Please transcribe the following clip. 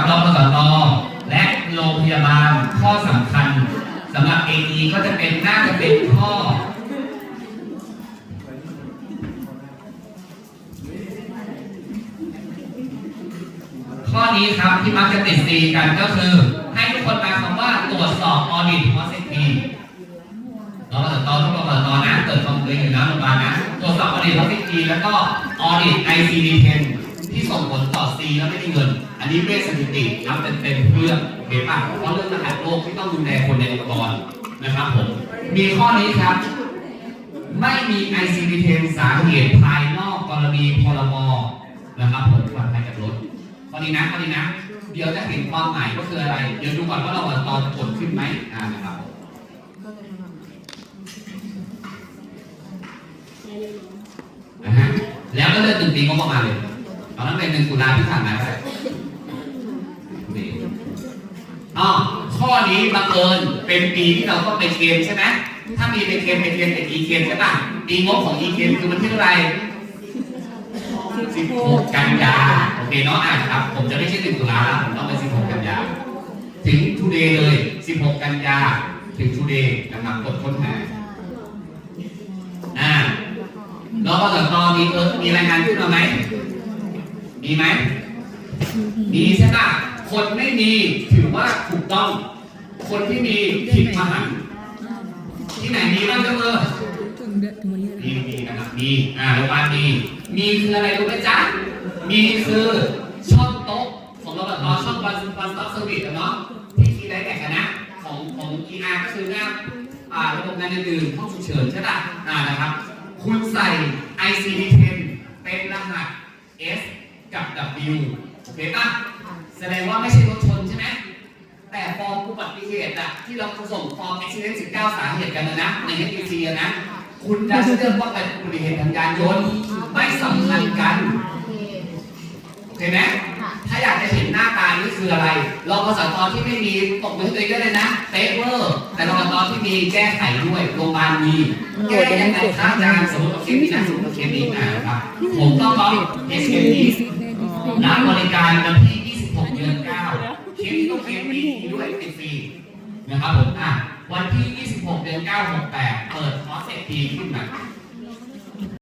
กับรพสตและโรงพยาบาลข้อสำคัญสำหรับ AE ก็จะเป็นน่าจะเป็นข้อข้อนี้ครับที่มักจะติดซีกันก็คือ ให้ทุกคนมาคำว่าตรวจสอบออดิตพอสิทีเราก็จะตอนทุกเราตอนนะเกิดความเคยอยู่นะโรงพยาบาลนะตรวจสอบออดิตพอสิทีแล้วก็ออดิต ICD-10 ที่ส่งผลต่อ C แล้วไม่ได้เงิน อันนี้เวชสถิตินับเป็นเต็มเรื่องโอเคป่ะเพราะเรื่องรหัสโรคที่ต้องดูแลคนในองค์กรนะครับผม มีข้อนี้ครับ ไม่มี ICD-10 สาเหตุภายนอกกรณีพรบนะครับผมความภายจากรถข้อนี้นะข้อนี้นะ เดี๋ยวจะเห็นความหมายก็คืออะไร เดี๋ยวดูก่อนว่าเราตอนกดขึ้นไหมอ่านะครับแล้วก็เลื่อนหนึ่งปีงบประมาณเลย อานั้นเป็นหนึ่งตุลาที่ผ่านมาได้นี่อ๋อข้อนี้บังเอิญเป็นปีที่เราต้องไปเกณฑ์ใช่ไหมถ้ามีไปเกณฑ์ไปเกณฑ์เป็นอีเกณฑ์ใช่ป่ะปีงบของอีเกณฑ์คือมันที่เท่าไหร่16กันยาโอเคเนาะอะครับ ผมจะไม่ใช่1ตุลาแล้วผมต้องเป็น16กันยา ถึง today เลย16กันยา ถึง today นะครับกดค้นหาอ่าแล้วก็จากตอนนี้เออมีรายงานขึ้นมาไหม มีไหม มีใช่ปะคนไม่มีถือว่าถูกต้อง คนที่มีผิดมหันต์ที่ไหนมีบ้างเจ้าเออถึงเดือนถึงวันนี้นะมีมีนะครับ มี อ่าโรงพยาบาลมี มีคืออะไรรู้ไหมจ๊ะ มีคือช่องโต๊ะของรปภช่องวันวันสต็อปเซอร์วิสเนาะที่ทีไรแตกกันนะ ของของ ER ก็คือหน้าอ่าระบบงานอื่นๆห้องฉุกเฉินใช่ป่ะอ่านะครับ คุณใส่ ICD-10 เป็นรหัส S กับ W โอเคป่ะแสดงว่าไม่ใช่รถชนใช่ไหมแต่ฟอร์มอุบัติเหตุอะที่เราส่งฟอร์ม accident 19 สาเหตุกันนะนะใน HTC อะนะ คุณจะเลือกว่าเป็นอุบัติเหตุทางการยนต์ไม่สำคัญกันโอเคไหมถ้าอยากจะเห็นหน้าตานี่คืออะไรรอพสตที่ไม่มีตกมือให้ตัวเองได้เลยนะเฟเวอร์แต่รอพสตที่มีแก้ไขด้วยโรงพยาบาลมีแก้ยังไงครับอาจารย์สมมติว่าเคสนี้นะสมมติว่าเคสนี้น ผมก็บผมต้องร้อง SKP รับบริการวันที่ 26 เดือน 9 เคสที่ต้องเคสนี้ด้วยติดฟรีนะครับผมอะวันที่ 26 เดือน 9 68 เปิดคอร์สเอทีขึ้นมา